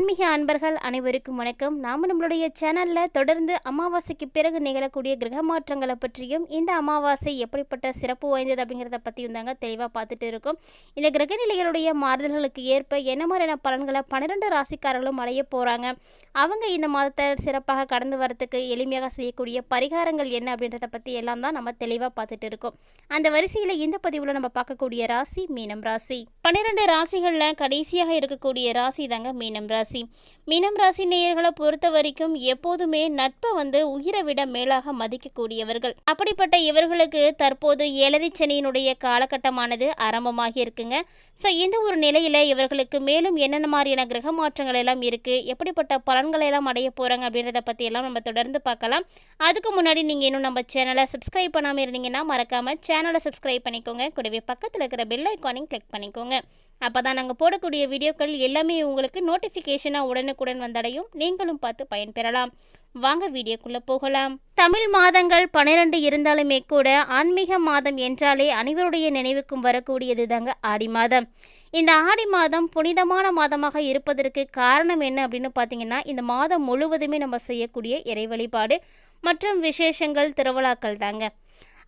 ஆன்மீக அன்பர்கள் அனைவருக்கும் வணக்கம். நாம் நம்மளுடைய சேனலில் தொடர்ந்து அமாவாசைக்கு பிறகு நிகழக்கூடிய கிரக மாற்றங்களை பற்றியும் இந்த அமாவாசை எப்படிப்பட்ட சிறப்பு வாய்ந்தது அப்படிங்கிறத பற்றியும் தாங்க தெளிவாக பார்த்துட்டு இருக்கோம். இந்த கிரக நிலைகளுடைய மாறுதல்களுக்கு ஏற்ப என்ன மாதிரியான பலன்களை பன்னிரெண்டு ராசிக்காரர்களும் அடைய போகிறாங்க அவங்க இந்த மாதத்தை சிறப்பாக கடந்து வரத்துக்கு எளிமையாக செய்யக்கூடிய பரிகாரங்கள் என்ன அப்படின்றத பற்றி எல்லாம் தான் நம்ம தெளிவாக பார்த்துட்டு இருக்கோம். அந்த வரிசையில் இந்த பதிவில் நம்ம பார்க்கக்கூடிய ராசி மீனம் ராசி. பன்னிரெண்டு ராசிகளில் கடைசியாக இருக்கக்கூடிய ராசி தாங்க மீனம் ராசி. மீனம் ராசி நேயர்களை பொறுத்த வரைக்கும் எப்போதுமே நட்பை வந்து உயிரை விட மேலாக மதிக்கக்கூடியவர்கள். அப்படிப்பட்ட இவர்களுக்கு தற்போது ஏழரை சனியினுடைய காலகட்டமானது ஆரம்பமாகி இருக்குங்க. ஸோ இந்த ஒரு நிலையில் இவர்களுக்கு மேலும் என்னென்ன மாதிரியான கிரக மாற்றங்கள் எல்லாம் இருக்குது எப்படிப்பட்ட பலன்களை எல்லாம் அடைய போகிறாங்க அப்படின்றத பற்றி எல்லாம் நம்ம தொடர்ந்து பார்க்கலாம். அதுக்கு முன்னாடி நீங்கள் இன்னும் நம்ம சேனலை சப்ஸ்கிரைப் பண்ணாமல் இருந்தீங்கன்னா மறக்காமல் சேனலை சப்ஸ்கிரைப் பண்ணிக்கோங்க. கூடவே பக்கத்தில் இருக்கிற பெல் ஐக்கானையும் கிளிக் பண்ணிக்கோங்க. அப்போ தான் நாங்கள் போடக்கூடிய வீடியோக்கள் எல்லாமே உங்களுக்கு நோட்டிஃபிகேஷனாக உடனுக்குடன் வந்தடையும். நீங்களும் பார்த்து பயன்பெறலாம். வாங்க வீடியோக்குள்ளே போகலாம். தமிழ் மாதங்கள் பன்னிரண்டு இருந்தாலுமே கூட ஆன்மீக மாதம் என்றாலே அனைவருடைய நினைவுக்கும் வரக்கூடியது தாங்க ஆடி மாதம். இந்த ஆடி மாதம் புனிதமான மாதமாக இருப்பதற்கு காரணம் என்ன அப்படின்னு பார்த்தீங்கன்னா இந்த மாதம் முழுவதுமே நம்ம செய்யக்கூடிய இறை வழிபாடு மற்றும் விசேஷங்கள் திருவிழாக்கள் தாங்க.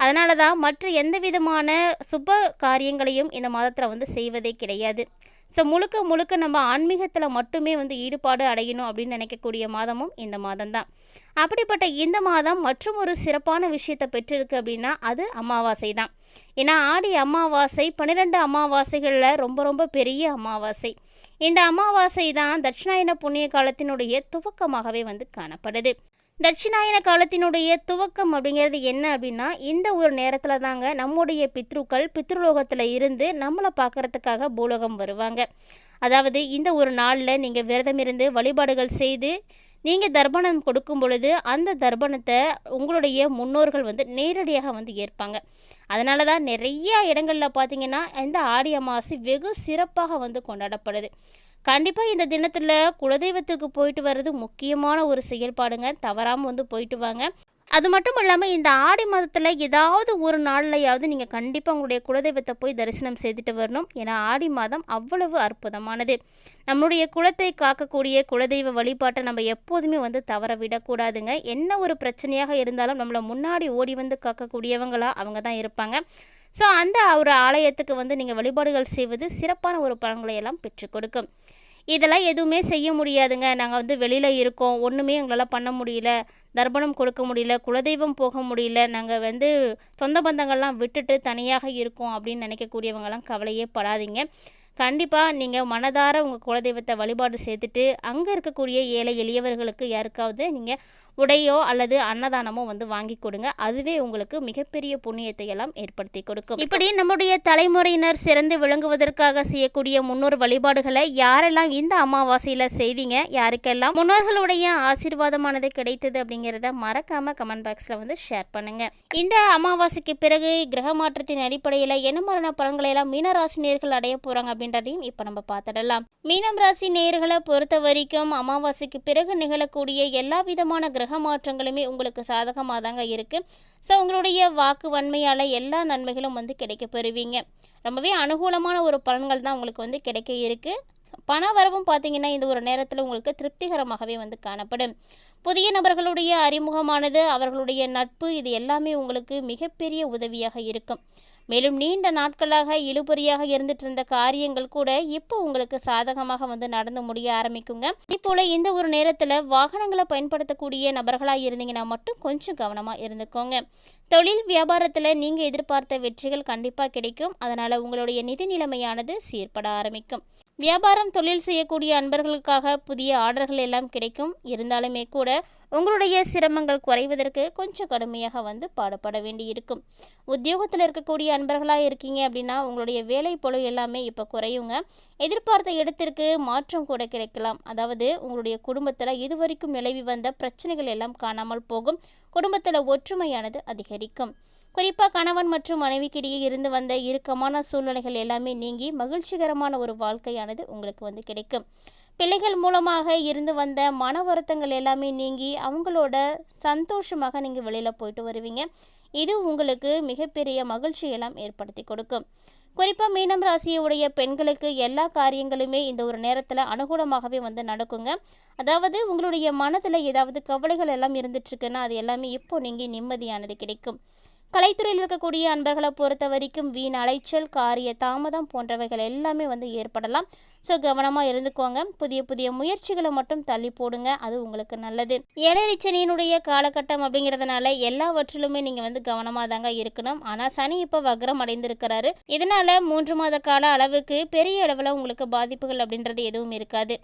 அதனால தான் மற்ற எந்த விதமான சுப காரியங்களையும் இந்த மாதத்தில் வந்து செய்வதே கிடையாது. ஸோ முழுக்க முழுக்க நம்ம ஆன்மீகத்தில் மட்டுமே வந்து ஈடுபாடு அடையணும் அப்படின்னு நினைக்கக்கூடிய மாதமும் இந்த மாதம்தான். அப்படிப்பட்ட இந்த மாதம் மற்றும் ஒரு சிறப்பான விஷயத்தை பெற்றிருக்கு அப்படின்னா அது அமாவாசை தான் ஏன்னா ஆடி அமாவாசை பன்னிரெண்டு அமாவாசைகளில் ரொம்ப ரொம்ப பெரிய அமாவாசை. இந்த அமாவாசை தான் தட்சிணாயன புண்ணிய காலத்தினுடைய துவக்கமாகவே வந்து காணப்படுது. தட்சிணாயன காலத்தினுடைய துவக்கம் அப்படிங்கிறது என்ன அப்படின்னா இந்த ஒரு நேரத்தில் தாங்க நம்முடைய பித்ருக்கள் பித்ருலோகத்தில் இருந்து நம்மளை பார்க்கறதுக்காக பூலோகம் வருவாங்க. அதாவது இந்த ஒரு நாளில் நீங்கள் விரதம் இருந்து வழிபாடுகள் செய்து நீங்கள் தர்ப்பணம் கொடுக்கும் பொழுது அந்த தர்ப்பணத்தை உங்களுடைய முன்னோர்கள் வந்து நேரடியாக வந்து ஏற்பாங்க. அதனால தான் நிறைய இடங்களில் பார்த்தீங்கன்னா இந்த ஆடி அமாவாசை வெகு சிறப்பாக வந்து கொண்டாடப்படுது. கண்டிப்பாக இந்த தினத்தில் குலதெய்வத்துக்கு போயிட்டு வர்றது முக்கியமான ஒரு செயல்பாடுங்க. தவறாமல் வந்து போயிட்டு வாங்க. அது மட்டும் இல்லாமல் இந்த ஆடி மாதத்தில் ஏதாவது ஒரு நாள்லையாவது நீங்கள் கண்டிப்பாக உங்களுடைய குலதெய்வத்தை போய் தரிசனம் செய்துட்டு வரணும். ஏன்னா ஆடி மாதம் அவ்வளவு அற்புதமானது. நம்மளுடைய குலத்தை காக்கக்கூடிய குலதெய்வ வழிபாட்டை நம்ம எப்போதுமே வந்து தவற விடக்கூடாதுங்க. என்ன ஒரு பிரச்சனையாக இருந்தாலும் நம்மளை முன்னாடி ஓடி வந்து காக்கக்கூடியவங்களா அவங்க தான் இருப்பாங்க. ஸோ அந்த ஒரு ஆலயத்துக்கு வந்து நீங்கள் வழிபாடுகள் செய்வது சிறப்பான ஒரு பலன்களை எல்லாம் பெற்றுக் கொடுக்கும். இதெல்லாம் எதுவுமே செய்ய முடியாதுங்க. நாங்கள் வந்து வெளியில் இருக்கோம். ஒன்றுமே எங்களால் பண்ண முடியல. தர்ப்பணம் கொடுக்க முடியல. குலதெய்வம் போக முடியல. நாங்கள் வந்து சொந்த பந்தங்கள்லாம் விட்டுட்டு தனியாக இருக்கோம் அப்படின்னு நினைக்கக்கூடியவங்களாம் கவலையே படாதீங்க. கண்டிப்பாக நீங்கள் மனதார உங்கள் குலதெய்வத்தை வழிபாடு செய்துட்டு அங்கே இருக்கக்கூடிய ஏழை எளியவர்களுக்கு யாருக்காவது நீங்கள் உடையோ அல்லது அன்னதானமோ வந்து வாங்கி கொடுங்க. அதுவே உங்களுக்கு மிகப்பெரிய புண்ணியத்தை எல்லாம் ஏற்படுத்தி கொடுக்கும். இப்படி நம்முடைய தலைமுறையினர் சிறந்து விளங்குவதற்காக செய்யக்கூடிய முன்னோர் வழிபாடுகளை யாரெல்லாம் இந்த அமாவாசையில் செய்வீங்க? யாருக்கெல்லாம்? முன்னோர்களுடைய ஆசீர்வாதமானது கிடைத்தது அப்படிங்கிறத மறக்காம கமெண்ட் பாக்ஸில் வந்து ஷேர் பண்ணுங்க. இந்த அமாவாசைக்கு பிறகு கிரக மாற்றத்தின் அடிப்படையில் என்ன மரண பலன்களை எல்லாம் மீனராசி நேர்கள் அடைய போறாங்க அப்படின்றதையும் இப்போ நம்ம பார்த்துடலாம். மீனம் ராசி நேர்களை பொறுத்த வரைக்கும் அமாவாசைக்கு பிறகு நிகழக்கூடிய எல்லா விதமான கிரக மாற்றங்களுமே உங்களுக்கு சாதகமாக தாங்க இருக்குது ஸோ உங்களுடைய வாக்கு வன்மையால் எல்லா நன்மைகளும் வந்து கிடைக்க பெறுவீங்க. ரொம்பவே அனுகூலமான ஒரு பலன்கள் தான் உங்களுக்கு வந்து கிடைக்க இருக்குது பண வரவும் பார்த்தீங்கன்னா இந்த ஒரு நேரத்தில் உங்களுக்கு திருப்திகரமாகவே வந்து காணப்படும். புதிய நபர்களுடைய அறிமுகமானது அவர்களுடைய நட்பு இது எல்லாமே உங்களுக்கு மிகப்பெரிய உதவியாக இருக்கும். மேலும் நீண்ட நாட்களாக இழுபறியாக இருந்துட்டு இருந்த காரியங்கள் கூட இப்போ உங்களுக்கு சாதகமாக வந்து நடந்து முடிய ஆரம்பிக்குங்க. இப்போல இந்த ஒரு நேரத்தில் வாகனங்களை பயன்படுத்தக்கூடிய நபர்களாக இருந்தீங்கன்னா மட்டும் கொஞ்சம் கவனமாக இருந்துக்கோங்க. தொழில் வியாபாரத்தில் நீங்கள் எதிர்பார்த்த வெற்றிகள் கண்டிப்பாக கிடைக்கும். அதனால் உங்களுடைய நிதி நிலைமையானது சீர்பட ஆரம்பிக்கும். வியாபாரம் தொழில் செய்யக்கூடிய அன்பர்களுக்காக புதிய ஆர்டர்கள் எல்லாம் கிடைக்கும். இருந்தாலுமே கூட உங்களுடைய சிரமங்கள் குறைவதற்கு கொஞ்சம் கடுமையாக வந்து பாடுபட வேண்டி இருக்கும் உத்தியோகத்தில் இருக்கக்கூடிய அன்பர்களாக இருக்கீங்க அப்படின்னா உங்களுடைய வேலை பொழு எல்லாமே இப்போ குறையுங்க. எதிர்பார்த்த இடத்திற்கு மாற்றம் கூட கிடைக்கலாம். அதாவது உங்களுடைய குடும்பத்தில் இதுவரைக்கும் நிலவி வந்த பிரச்சனைகள் எல்லாம் காணாமல் போகும். குடும்பத்தில் ஒற்றுமையானது அதிகரிக்கும். குறிப்பாக கணவன் மற்றும் மனைவிக்கிடையே இருந்து வந்த இறுக்கமான சூழ்நிலைகள் எல்லாமே நீங்கி மகிழ்ச்சிகரமான ஒரு வாழ்க்கையானது உங்களுக்கு வந்து கிடைக்கும். பிள்ளைகள் மூலமாக இருந்து வந்த மன வருத்தங்கள் எல்லாமே நீங்கி அவங்களோட சந்தோஷமாக நீங்கள் வெளியில் போயிட்டு வருவீங்க. இது உங்களுக்கு மிகப்பெரிய மகிழ்ச்சியெல்லாம் ஏற்படுத்தி கொடுக்கும். குறிப்பாக மீனம் ராசியுடைய பெண்களுக்கு எல்லா காரியங்களுமே இந்த ஒரு நேரத்தில் அனுகூலமாகவே வந்து நடக்குங்க. அதாவது உங்களுடைய மனதில் ஏதாவது கவலைகள் எல்லாம் இருந்துட்டுருக்குன்னா அது எல்லாமே இப்போ நீங்கள் நிம்மதியானது கிடைக்கும். கலைத்துறையில் இருக்கக்கூடிய அன்பர்களை பொறுத்த வரைக்கும் வீண் அலைச்சல் காரிய தாமதம் போன்றவைகள் எல்லாமே வந்து ஏற்படலாம். ஸோ கவனமாக இருந்துக்கோங்க. புதிய புதிய முயற்சிகளை மட்டும் தள்ளி போடுங்க. அது உங்களுக்கு நல்லது. ஏழரிச்சனியினுடைய காலகட்டம் அப்படிங்கிறதுனால எல்லாவற்றிலுமே நீங்கள் வந்து கவனமாக தாங்க இருக்கணும். ஆனால் சனி இப்போ வக்ரம் அடைந்திருக்கிறாரு. இதனால மூன்று மாத கால அளவுக்கு பெரிய அளவில் உங்களுக்கு பாதிப்புகள் அப்படின்றது எதுவும் இருக்காது.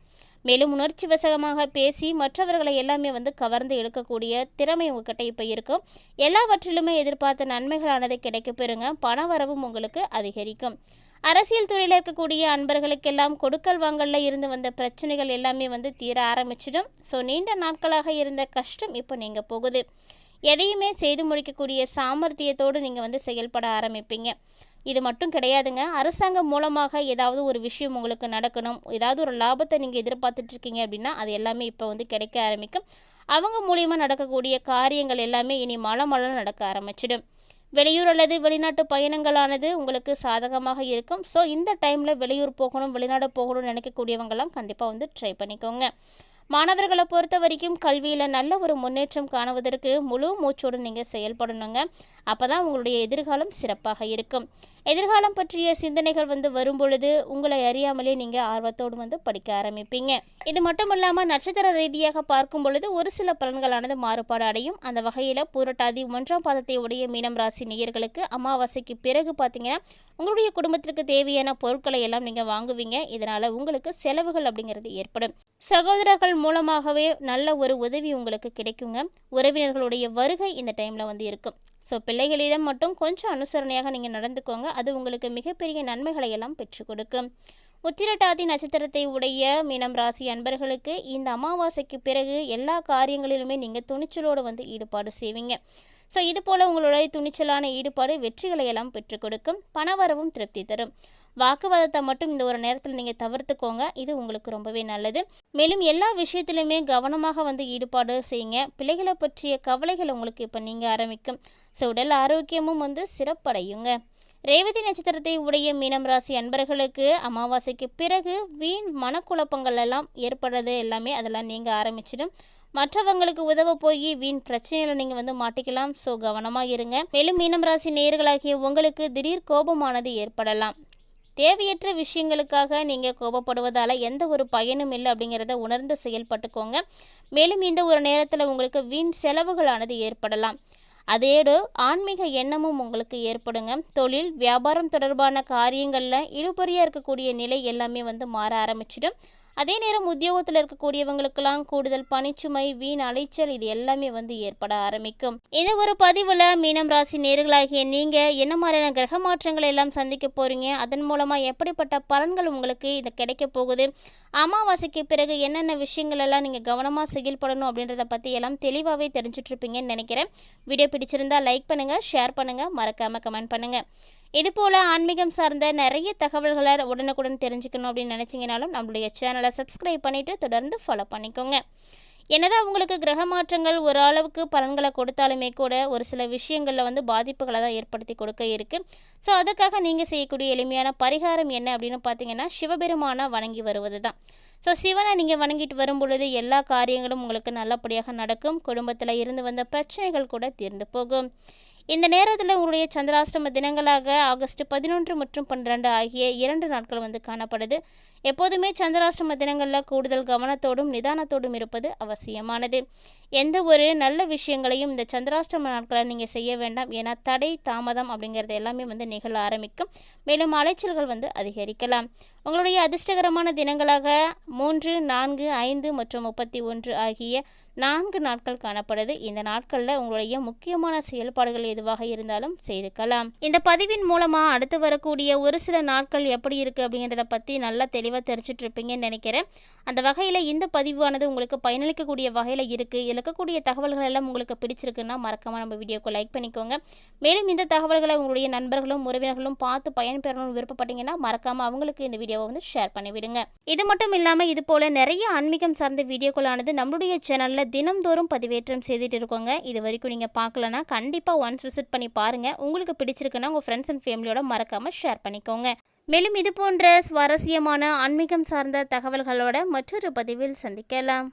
மேலும் உணர்ச்சி வசகமாக பேசி மற்றவர்களை எல்லாமே வந்து கவர்ந்து இழுக்கக்கூடிய திறமை உங்ககிட்ட இப்போ இருக்கும். எல்லாவற்றிலுமே எதிர்பார்த்த நன்மைகளானது கிடைக்க பெறுங்க. பண வரவும் உங்களுக்கு அதிகரிக்கும். அரசியல் துறையில் இருக்கக்கூடிய அன்பர்களுக்கெல்லாம் கொடுக்கல் வாங்கலில் இருந்து வந்த பிரச்சனைகள் எல்லாமே வந்து தீர ஆரம்பிச்சிடும். ஸோ நீண்ட நாட்களாக இருந்த கஷ்டம் இப்போ நீங்கள் போகுது. எதையுமே செய்து முடிக்கக்கூடிய சாமர்த்தியத்தோடு நீங்கள் வந்து செயல்பட ஆரம்பிப்பீங்க. இது மட்டும் கிடையாதுங்க. அரசாங்கம் மூலமாக ஏதாவது ஒரு விஷயம் உங்களுக்கு நடக்கணும் ஏதாவது ஒரு லாபத்தை நீங்கள் எதிர்பார்த்துட்ருக்கீங்க அப்படின்னா அது எல்லாமே இப்போ வந்து கிடைக்க ஆரம்பிக்கும். அவங்க மூலியமாக நடக்கக்கூடிய காரியங்கள் எல்லாமே இனி மழை மழை நடக்க ஆரம்பிச்சிடும். வெளியூர் அல்லது வெளிநாட்டு பயணங்களானது உங்களுக்கு சாதகமாக இருக்கும். ஸோ இந்த டைமில் வெளியூர் போகணும் வெளிநாடு போகணும்னு நினைக்கக்கூடியவங்கெல்லாம் கண்டிப்பாக வந்து ட்ரை பண்ணிக்கோங்க. மாணவர்களை பொறுத்த வரைக்கும் கல்வியில் நல்ல ஒரு முன்னேற்றம் காணுவதற்கு முழு மூச்சோடு நீங்கள் செயல்படணுங்க. அப்போ தான் உங்களுடைய எதிர்காலம் சிறப்பாக இருக்கும். எதிர்காலம் பற்றிய சிந்தனைகள் வந்து வரும் பொழுது உங்களை அறியாமலே நீங்கள் ஆர்வத்தோடு வந்து படிக்க ஆரம்பிப்பீங்க. இது மட்டும் இல்லாமல் நட்சத்திர ரீதியாக பார்க்கும் பொழுது ஒரு சில பலன்களானது மாறுபாடு அடையும். அந்த வகையில் பூரட்டாதி ஒன்றாம் பாதத்தை உடைய மீனம் ராசி நேயர்களுக்கு அமாவாசைக்கு பிறகு பார்த்தீங்கன்னா உங்களுடைய குடும்பத்திற்கு தேவையான பொருட்களை எல்லாம் நீங்கள் வாங்குவீங்க. இதனால் உங்களுக்கு செலவுகள் அப்படிங்கிறது ஏற்படும். சகோதரர்கள் மூலமாகவே நல்ல ஒரு உதவி உங்களுக்கு கிடைக்குங்க. உறவினர்களுடைய வருகை இந்த டைமில் வந்து இருக்கும். ஸோ பிள்ளைகளிடம் மட்டும் கொஞ்சம் அனுசரணையாக நீங்கள் நடந்துக்கோங்க. அது உங்களுக்கு மிகப்பெரிய நன்மைகளை எல்லாம் பெற்றுக் கொடுக்கும். உத்திரட்டாதி நட்சத்திரத்தை உடைய மீனம் ராசி அன்பர்களுக்கு இந்த அமாவாசைக்கு பிறகு எல்லா காரியங்களிலுமே நீங்கள் துணிச்சலோடு வந்து ஈடுபாடு செய்வீங்க. ஸோ இது போல் உங்களுடைய துணிச்சலான ஈடுபாடு வெற்றிகளை எல்லாம் பெற்றுக் கொடுக்கும். பணவரவும் திருப்தி தரும். வாக்குவாதத்தை மட்டும் இந்த ஒரு நேரத்தில் நீங்கள் தவிர்த்துக்கோங்க. இது உங்களுக்கு ரொம்பவே நல்லது. மேலும் எல்லா விஷயத்திலுமே கவனமாக வந்து ஈடுபாடு செய்யுங்க. பிள்ளைகளை பற்றிய கவலைகள் உங்களுக்கு இப்போ நீங்கள் ஆரம்பிக்கும். ஸோ உடல் ஆரோக்கியமும் வந்து சிறப்படையுங்க. ரேவதி நட்சத்திரத்தை உடைய மீனம் ராசி அன்பர்களுக்கு அமாவாசைக்கு பிறகு வீண் மனக்குழப்பங்கள் எல்லாம் ஏற்படுறது எல்லாமே அதெல்லாம் நீங்கள் ஆரம்பிச்சிடும். மற்றவங்களுக்கு உதவ போய் வீண் பிரச்சனைகளை நீங்கள் வந்து மாட்டிக்கலாம். ஸோ கவனமாக இருங்க. மேலும் மீனம் ராசி நேர்களாகிய உங்களுக்கு திடீர் கோபமானது ஏற்படலாம். தேவையற்ற விஷயங்களுக்காக நீங்கள் கோபப்படுவதால் எந்த ஒரு பயனும் இல்லை அப்படிங்கிறத உணர்ந்து செயல்பட்டுக்கோங்க. மேலும் இந்த ஒரு நேரத்தில் உங்களுக்கு வீண் செலவுகளானது ஏற்படலாம். அதேடு ஆன்மீக எண்ணமும் உங்களுக்கு ஏற்படுங்க. தொழில் வியாபாரம் தொடர்பான காரியங்களில் இழுபறியாக இருக்கக்கூடிய நிலை எல்லாமே வந்து மாற ஆரம்பிச்சிடும். அதே நேரம் உத்தியோகத்தில் இருக்கக்கூடியவங்களுக்கெல்லாம் கூடுதல் பனிச்சுமை வீண் அலைச்சல் இது எல்லாமே வந்து ஏற்பட ஆரம்பிக்கும். இது ஒரு பதிவில் மீனம் ராசி நேர்களாகிய நீங்கள் என்ன மாதிரியான கிரக மாற்றங்களை எல்லாம் சந்திக்க போகிறீங்க அதன் மூலமாக எப்படிப்பட்ட பலன்கள் உங்களுக்கு இது கிடைக்க போகுது? அமாவாசைக்கு பிறகு என்னென்ன விஷயங்கள் எல்லாம் நீங்கள் கவனமாக செயல்படணும் அப்படின்றத பற்றி எல்லாம் தெளிவாகவே தெரிஞ்சிட்ருப்பீங்கன்னு நினைக்கிறேன். வீடியோ பிடிச்சிருந்தா லைக் பண்ணுங்கள் ஷேர் பண்ணுங்கள் மறக்காமல் கமெண்ட் பண்ணுங்கள் இது போல் ஆன்மீகம் சார்ந்த நிறைய தகவல்களை உடனுக்குடன் தெரிஞ்சுக்கணும் அப்படின்னு நினச்சிங்கனாலும் நம்மளுடைய சேனலை சப்ஸ்கிரைப் பண்ணிவிட்டு தொடர்ந்து ஃபாலோ பண்ணிக்கோங்க. என்னதான் உங்களுக்கு கிரக மாற்றங்கள் ஓரளவுக்கு பலன்களை கொடுத்தாலுமே கூட ஒரு சில விஷயங்களில் வந்து பாதிப்புகளை தான் ஏற்படுத்தி கொடுக்க இருக்குது ஸோ அதுக்காக நீங்கள் செய்யக்கூடிய எளிமையான பரிகாரம் என்ன அப்படின்னு பார்த்தீங்கன்னா சிவபெருமானை வணங்கி வருவது தான் ஸோ சிவனை நீங்கள் வணங்கிட்டு வரும் பொழுது எல்லா காரியங்களும் உங்களுக்கு நல்லபடியாக நடக்கும். குடும்பத்தில் இருந்து வந்த பிரச்சனைகள் கூட தீர்ந்து போகும். இந்த நேரத்தில் உங்களுடைய சந்திராஷ்டம தினங்களாக ஆகஸ்ட் பதினொன்று மற்றும் பன்னிரெண்டு ஆகிய இரண்டு நாட்கள் வந்து காணப்படுது. எப்போதுமே சந்திராஷ்டம தினங்களில் கூடுதல் கவனத்தோடும் நிதானத்தோடும் இருப்பது அவசியமானது. எந்த ஒரு நல்ல விஷயங்களையும் இந்த சந்திராஷ்டம நாட்களில் நீங்கள் செய்ய வேண்டாம். ஏன்னா தடை தாமதம் அப்படிங்கிறது எல்லாமே வந்து நிகழ ஆரம்பிக்கும். மேலும் அலைச்சல்கள் வந்து அதிகரிக்கலாம். உங்களுடைய அதிர்ஷ்டகரமான தினங்களாக மூன்று நான்கு ஐந்து மற்றும் முப்பத்தி ஒன்று ஆகிய நான்கு நாட்கள் காணப்படுது. இந்த நாட்களில் உங்களுடைய முக்கியமான செயல்பாடுகள் எதுவாக இருந்தாலும் செய்துக்கலாம் இந்த பதிவின் மூலமாக அடுத்து வரக்கூடிய ஒரு சில நாட்கள் எப்படி இருக்குது அப்படிங்கிறத பற்றி நல்லா தெளிவாக தெளிவாக தெரிஞ்சிட்டு இருப்பீங்கன்னு நினைக்கிறேன். அந்த வகையில் இந்த பதிவானது உங்களுக்கு பயனளிக்கக்கூடிய வகையில் இருக்குது இழக்கக்கூடிய இருக்கக்கூடிய தகவல்கள் எல்லாம் உங்களுக்கு பிடிச்சிருக்குன்னா மறக்காமல் நம்ம வீடியோக்கு லைக் பண்ணிக்கோங்க. மேலும் இந்த தகவல்களை உங்களுடைய நண்பர்களும் உறவினர்களும் பார்த்து பயன்பெறணும்னு விருப்பப்பட்டீங்கன்னா மறக்காமல் அவங்களுக்கு இந்த வீடியோவை வந்து ஷேர் பண்ணிவிடுங்க. இது மட்டும் இல்லாமல் இது போல் நிறைய ஆன்மீகம் சார்ந்த வீடியோக்களானது நம்மளுடைய சேனலில் தினம்தோறும் பதிவேற்றம் செய்துட்டு இருக்கோங்க. இது வரைக்கும் நீங்கள் பார்க்கலனா கண்டிப்பாக ஒன்ஸ் விசிட் பண்ணி பாருங்கள் உங்களுக்கு பிடிச்சிருக்குன்னா உங்கள் ஃப்ரெண்ட்ஸ் அண்ட் ஃபேமிலியோட மறக்காமல் ஷேர் பண்ணிக்கோங்க. மேலும் இது போன்ற சுவாரஸ்யமான ஆன்மீகம் சார்ந்த தகவல்களோட மற்றொரு பதிவில் சந்திக்கலாம்.